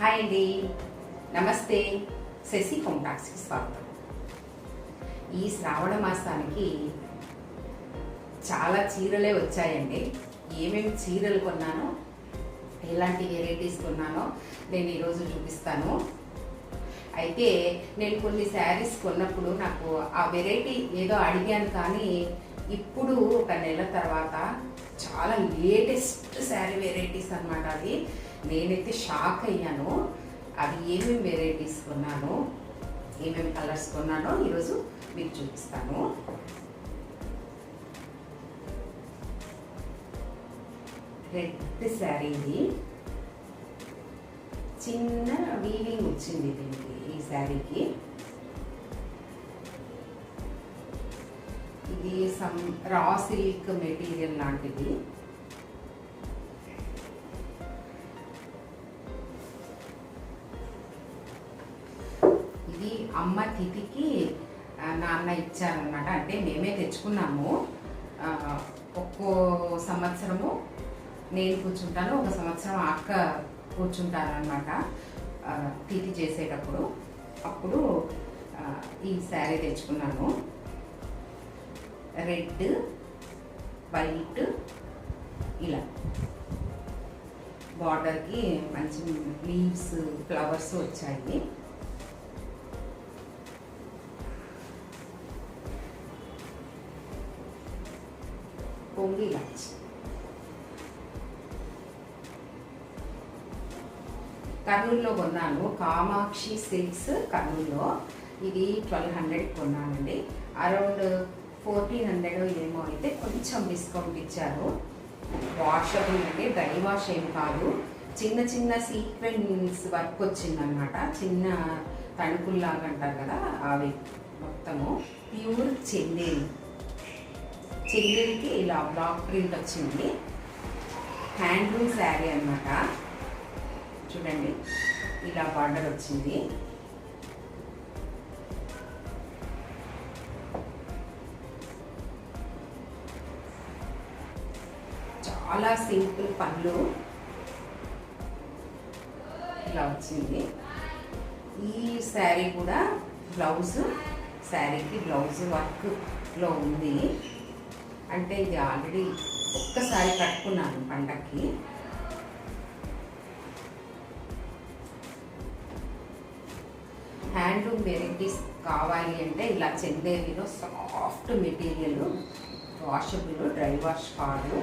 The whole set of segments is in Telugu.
హాయ్ అండి. నమస్తే. శశి కాంటాక్ట్స్కి స్వాగతం. ఈ శ్రావణ మాసానికి చాలా చీరలే వచ్చాయండి. ఏమేమి చీరలు కొన్నానో ఎలాంటి వెరైటీస్ కొన్నానో నేను ఈరోజు చూపిస్తాను. అయితే నేను కొన్ని శారీస్ కొన్నప్పుడు నాకు ఆ వెరైటీ ఏదో అడిగాను కానీ ఇప్పుడు ఒక నెల తర్వాత చాలా లేటెస్ట్ శారీ వెరైటీస్ అనమాట అది నేనైతే షాక్ అయ్యాను. అవి ఏమేమి వెరైటీస్ కొన్నాను ఏమేమి కలర్స్ కొన్నానో ఈరోజు మీకు చూపిస్తాను. రెడ్ శారీ ఇది. చిన్న వీవింగ్ వచ్చింది దీనికి ఈ శారీకి. ఇది సమ్ రా సిల్క్ మెటీరియల్ లాంటిది. అమ్మ తిథికి నాన్న ఇచ్చారనమాట అంటే మేమే తెచ్చుకున్నాము. ఒక్కో సంవత్సరము నేను కూర్చుంటాను ఒక సంవత్సరం అక్క కూర్చుంటారనమాట తిథి చేసేటప్పుడు. అప్పుడు ఈ శారీ తెచ్చుకున్నాను. రెడ్ వైట్ ఇలా. బార్డర్కి మంచి లీవ్స్ ఫ్లవర్స్ వచ్చాయి. పొంగి ఇలా కర్నూలులో కొన్నాను. కామాక్షి సిల్క్స్ కర్నూలులో. ఇది ట్వెల్వ్ హండ్రెడ్ కొన్నానండి. అరౌండ్ ఫోర్టీన్ హండ్రెడ్ ఏమో అయితే కొంచెం డిస్కౌంట్ ఇచ్చారు. వాషబుల్ అండి డ్రై వాష్ ఏం కాదు. చిన్న చిన్న సీక్వెన్స్ వర్క్ వచ్చిందనమాట. చిన్న తణుకుల్లాగా అంటారు కదా అవి మొత్తము. ప్యూర్ చెందేది చెందేరికి ఇలా బ్లాక్ ప్రింట్ వచ్చింది. హ్యాండ్లూమ్ శారీ అన్నమాట. చూడండి ఇలా బార్డర్ వచ్చింది. చాలా సింపుల్ పళ్ళు. ఇలా వచ్చింది. ఈ శారీ కూడా బ్లౌజ్ శారీకి బ్లౌజ్ వర్క్లో ఉంది. అంటే ఇది ఆల్రెడీ ఒక్కసారి కట్టుకున్నాను పండక్కి. హ్యాండ్లూమ్ వెరైటీస్ కావాలి అంటే ఇలా చెందేవిలో soft material washable dry wash కాదు.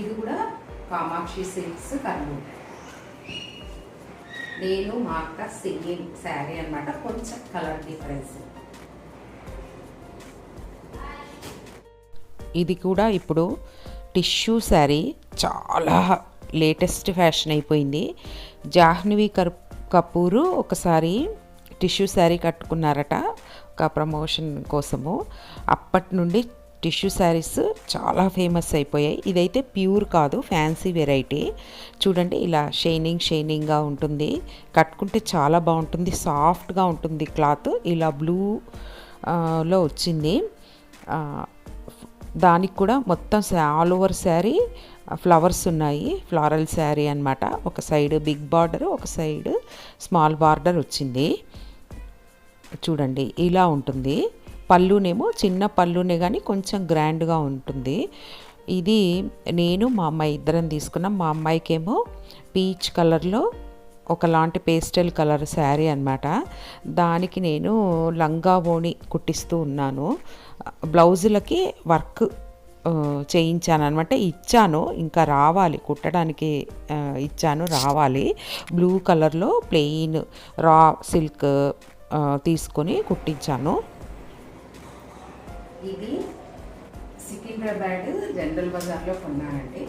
ఇది కూడా కామాక్షి సిల్క్స్ కర్నూలు. నేను మా అక్క సేమ్ శారీ అన్నమాట. కొంచెం కలర్ డిఫరెన్స్. ఇది కూడా ఇప్పుడు టిష్యూ శారీ చాలా లేటెస్ట్ ఫ్యాషన్ అయిపోయింది. జాహ్నవి కర్ కపూరు ఒకసారి టిష్యూ శారీ కట్టుకున్నారట ఒక ప్రమోషన్ కోసము. అప్పటి నుండి టిష్యూ శారీస్ చాలా ఫేమస్ అయిపోయాయి. ఇదైతే ప్యూర్ కాదు ఫ్యాన్సీ వెరైటీ. చూడండి ఇలా షైనింగ్ షైనింగ్గా ఉంటుంది. కట్టుకుంటే చాలా బాగుంటుంది సాఫ్ట్గా ఉంటుంది క్లాత్. ఇలా బ్లూ లో వచ్చింది. దానికి కూడా మొత్తం ఆల్ ఓవర్ శారీ ఫ్లవర్స్ ఉన్నాయి. ఫ్లారల్ శారీ అన్నమాట. ఒక సైడ్ బిగ్ బార్డర్ ఒక సైడ్ స్మాల్ బార్డర్ వచ్చింది. చూడండి ఇలా ఉంటుంది. పళ్ళునేమో చిన్న పళ్ళునే కానీ కొంచెం గ్రాండ్గా ఉంటుంది. ఇది నేను మా అమ్మాయి ఇద్దరం తీసుకున్నాం. మా అమ్మాయికేమో పీచ్ కలర్లో ఒకలాంటి పేస్టల్ కలర్ శారీ అనమాట దానికి నేను లంగా ఓణి కుట్టిస్తూ ఉన్నాను. బ్లౌజులకి వర్క్ చేయించాను అనమాట ఇచ్చాను ఇంకా రావాలి. కుట్టడానికి ఇచ్చాను రావాలి. బ్లూ కలర్లో ప్లెయిన్ రా సిల్క్ తీసుకొని కుట్టించాను. ఇది సికింద్రాబాద్ జనరల్ బజార్లో కొన్నానండి.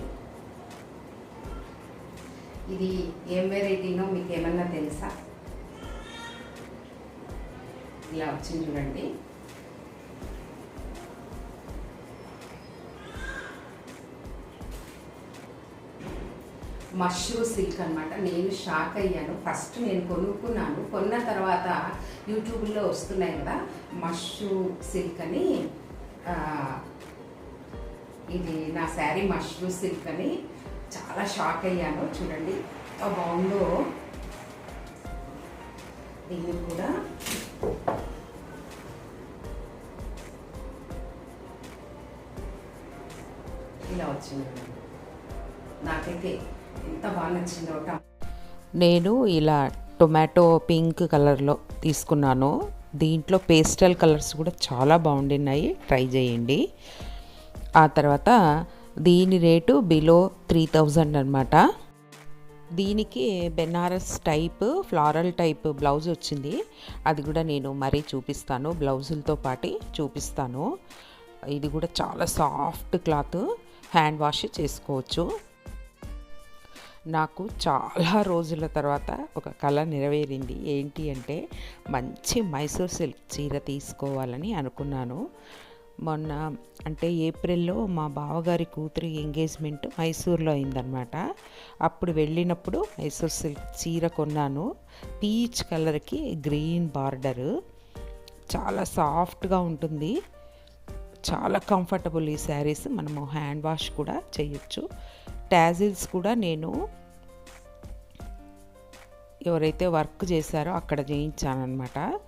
ఇది ఏం వెరైటీనో మీకు ఏమన్నా తెలుసా? ఇలా వచ్చింది చూడండి. మష్రూ సిల్క్ అనమాట నేను షాక్ అయ్యాను. ఫస్ట్ నేను కొనుక్కున్నాను. కొన్న తర్వాత యూట్యూబ్లో వస్తున్నాయి కదా మష్రూ సిల్క్ అని ఇది నా శారీ మష్రూ సిల్క్ అని. చాలా షాక్ అయ్యాను. చూడండి ఎంత బాగుందో. దీన్ని కూడా ఇలా వచ్చింది. నాకైతే ఎంత బాగా నచ్చిందో నేను ఇలా టొమాటో పింక్ కలర్లో తీసుకున్నాను. దీంట్లో పేస్టల్ కలర్స్ కూడా చాలా బాగుండినాయి ట్రై చేయండి. ఆ తర్వాత దీని రేటు బిలో త్రీ థౌజండ్ అనమాట దీనికి Banaras type floral type blouse వచ్చింది. అది కూడా నేను మరీ చూపిస్తాను. బ్లౌజులతో పాటు చూపిస్తాను. ఇది కూడా చాలా సాఫ్ట్ క్లాత్ హ్యాండ్ వాష్ చేసుకోవచ్చు. నాకు చాలా రోజుల తర్వాత ఒక కళ నెరవేరింది. ఏంటి అంటే మంచి మైసూర్ సిల్క్ చీర తీసుకోవాలని అనుకున్నాను. మొన్న అంటే ఏప్రిల్లో మా బావగారి కూతురి ఎంగేజ్మెంట్ మైసూర్లో అయిందనమాట అప్పుడు వెళ్ళినప్పుడు మైసూర్ సిల్క్ చీర కొన్నాను. పీచ్ కలర్కి గ్రీన్ బార్డరు. చాలా సాఫ్ట్గా ఉంటుంది. చాలా కంఫర్టబుల్ ఈ శారీస్. మనము హ్యాండ్ వాష్ కూడా చేయొచ్చు. ట్యాజిల్స్ కూడా నేను ఎవరైతే వర్క్ చేశారో అక్కడ చేయించానమాట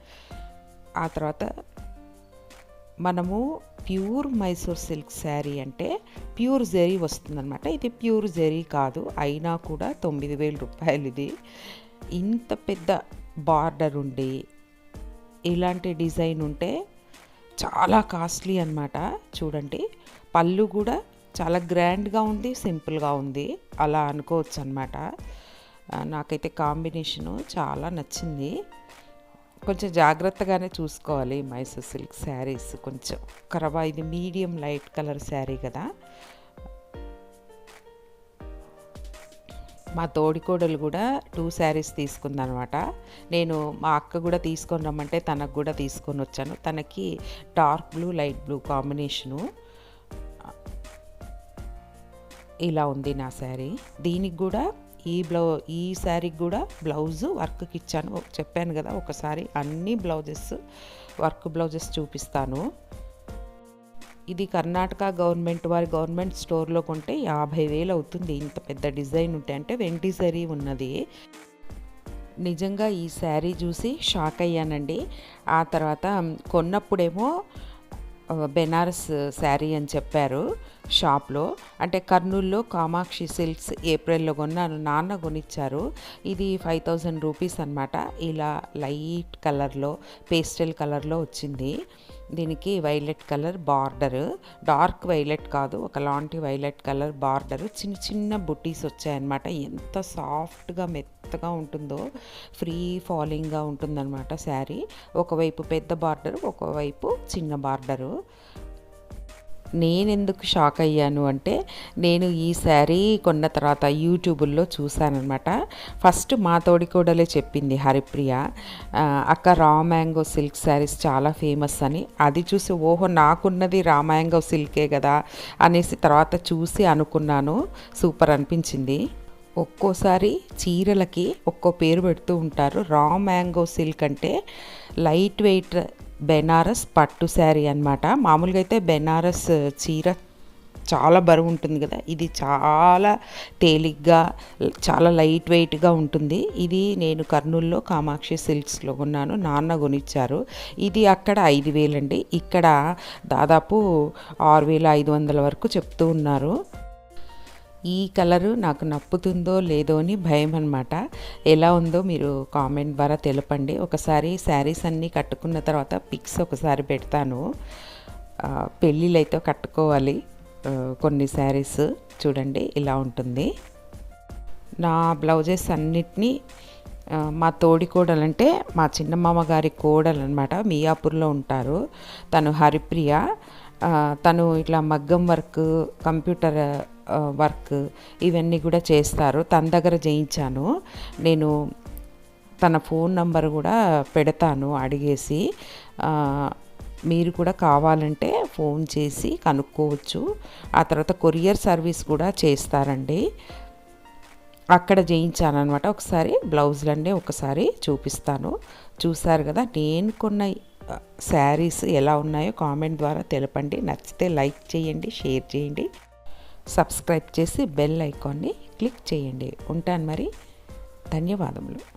ఆ తర్వాత మనము ప్యూర్ మైసూర్ సిల్క్ శారీ అంటే ప్యూర్ జెరీ వస్తుందన్నమాట. ఇది ప్యూర్ జెరీ కాదు అయినా కూడా తొమ్మిది వేల రూపాయలు ఇది. ఇంత పెద్ద బార్డర్ ఉండి ఇలాంటి డిజైన్ ఉంటే చాలా కాస్ట్లీ అనమాట చూడండి పళ్ళు కూడా చాలా గ్రాండ్గా ఉంది సింపుల్గా ఉంది అలా అనుకోవచ్చు అనమాట నాకైతే కాంబినేషను చాలా నచ్చింది. కొంచెం జాగ్రత్తగానే చూసుకోవాలి మైసూర్ సిల్క్ శారీస్ కొంచెం. కరవా ఇది మీడియం లైట్ కలర్ శారీ కదా. మా తోడికోడలు కూడా టూ శారీస్ తీసుకుందనమాట. నేను మా అక్క కూడా తీసుకొని రమ్మంటే తనకు కూడా తీసుకొని వచ్చాను. తనకి dark blue light blue combination. ఇలా ఉంది నా శారీ. దీనికి కూడా ఈ బ్లౌ ఈ శారీకి కూడా బ్లౌజ్ వర్క్కి ఇచ్చాను. చెప్పాను కదా ఒకసారి అన్ని బ్లౌజెస్ వర్క్ బ్లౌజెస్ చూపిస్తాను. ఇది కర్ణాటక గవర్నమెంట్ వారి గవర్నమెంట్ స్టోర్లో కొంటే యాభై వేలు అవుతుంది. ఇంత పెద్ద డిజైన్ ఉంటే అంటే వెంటి సరీ ఉన్నది. నిజంగా ఈ శారీ చూసి షాక్ అయ్యానండి. ఆ తర్వాత కొన్నప్పుడేమో బెనారస్ శారీ అని చెప్పారు షాప్లో. అంటే కర్నూలులో కామాక్షి సిల్క్స్ ఏప్రిల్లో కొన్నాను నాన్న కొనిచ్చారు. ఇది ఫైవ్ థౌజండ్ రూపీస్ అనమాట ఇలా లైట్ కలర్లో పేస్టల్ కలర్లో వచ్చింది. దీనికి violet colour border. Dark violet కాదు ఒకలాంటి వైలెట్ కలర్ బార్డర్. చిన్న చిన్న బుట్టీస్ వచ్చాయన్నమాట. ఎంత సాఫ్ట్గా మెత్త మెత్తగా ఉంటుందో ఫ్రీ ఫాలింగ్గా ఉంటుందన్నమాట శారీ. ఒకవైపు పెద్ద బార్డర్ ఒకవైపు చిన్న బార్డరు. నేను ఎందుకు షాక్ అయ్యాను అంటే నేను ఈ శారీ కొన్న తర్వాత యూట్యూబుల్లో చూశానమాట ఫస్ట్ మా తోడికోడలే చెప్పింది హరిప్రియ అక్క రా మ్యాంగో సిల్క్ శారీస్ చాలా ఫేమస్ అని. అది చూసి ఓహో నాకున్నది రా మ్యాంగో సిల్కే కదా అనేసి తర్వాత చూసి అనుకున్నాను. సూపర్ అనిపించింది. ఒక్కోసారి చీరలకి ఒక్కో పేరు పెడుతూ ఉంటారు. రా మ్యాంగో సిల్క్ అంటే లైట్ వెయిట్ బెనారస్ పట్టు శారీ అనమాట మామూలుగా అయితే బెనారస్ చీర చాలా బరువు ఉంటుంది కదా. ఇది చాలా తేలిగ్గా చాలా లైట్ వెయిట్గా ఉంటుంది. ఇది నేను కర్నూలులో కామాక్షి సిల్క్స్లో కొన్నాను. నాన్న కొనిచ్చారు. ఇది అక్కడ ఐదు వేలండి. ఇక్కడ దాదాపు ఆరు వేల ఐదు వందల వరకు చెప్తూ ఉన్నారు. ఈ కలరు నాకు నప్పుతుందో లేదో అని భయం అనమాట ఎలా ఉందో మీరు కామెంట్ ద్వారా తెలపండి. ఒకసారి శారీస్ అన్నీ కట్టుకున్న తర్వాత పిక్స్ ఒకసారి పెడతాను. పెళ్ళిళ్ళైతే కట్టుకోవాలి. కొన్ని శారీస్ చూడండి ఇలా ఉంటుంది. నా బ్లౌజెస్ అన్నిటినీ మా తోడి కోడలంటే మా చిన్నమ్మ గారి కోడలు అనమాట మియాపూర్లో ఉంటారు. తను హరిప్రియ. తను ఇట్లా మగ్గం వర్క్ కంప్యూటర్ వర్క్ ఇవన్నీ కూడా చేస్తారు. తన దగ్గర చేయించాను నేను తన ఫోన్ నంబర్ కూడా పెడతాను అడిగేసి మీరు కూడా కావాలంటే ఫోన్ చేసి కనుక్కోవచ్చు. ఆ తర్వాత కొరియర్ సర్వీస్ కూడా చేస్తారండి. అక్కడ చేయించాను అనమాట ఒకసారి బ్లౌజులన్నీ ఒకసారి చూపిస్తాను. చూసారు కదా నేను కొన్న శారీస్ ఎలా ఉన్నాయో కామెంట్ ద్వారా తెలపండి. నచ్చితే లైక్ చేయండి షేర్ చేయండి. సబ్స్క్రైబ్ చేసి బెల్ ఐకాన్ని క్లిక్ చేయండి. ఉంటాను మరి. ధన్యవాదములు.